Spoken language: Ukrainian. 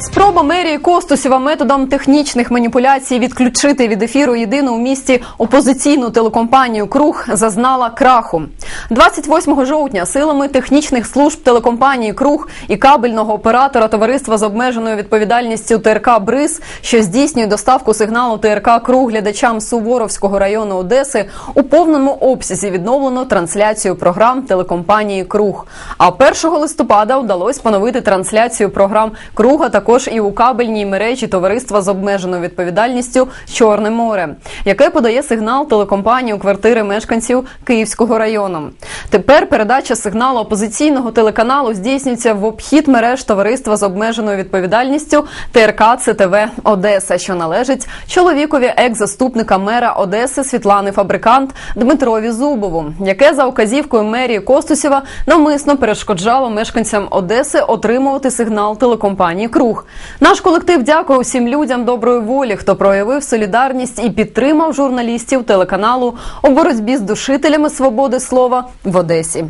Спроба мерії Костусєва методом технічних маніпуляцій відключити від ефіру єдину у місті опозиційну телекомпанію Круг зазнала краху. 28 жовтня силами технічних служб телекомпанії Круг і кабельного оператора товариства з обмеженою відповідальністю ТРК Бриз, що здійснює доставку сигналу ТРК Круг глядачам Суворовського району Одеси, у повному обсязі відновлено трансляцію програм телекомпанії Круг. А 1 листопада вдалося поновити трансляцію програм Круга також і у кабельній мережі товариства з обмеженою відповідальністю Чорне море, яке подає сигнал телекомпанії у квартири мешканців Київського району. Тепер передача сигналу опозиційного телеканалу здійснюється в обхід мереж товариства з обмеженою відповідальністю ТРК ЦТВ Одеса, що належить чоловікові екс-заступника мера Одеси Світлани Фабрикант Дмитрові Зубову, яке за указівкою мерії Костусєва навмисно перешкоджало мешканцям Одеси отримувати сигнал телекомпанії Круг. Наш колектив дякує усім людям доброї волі, хто проявив солідарність і підтримав журналістів телеканалу у боротьбі з душителями свободи слова в Одесі.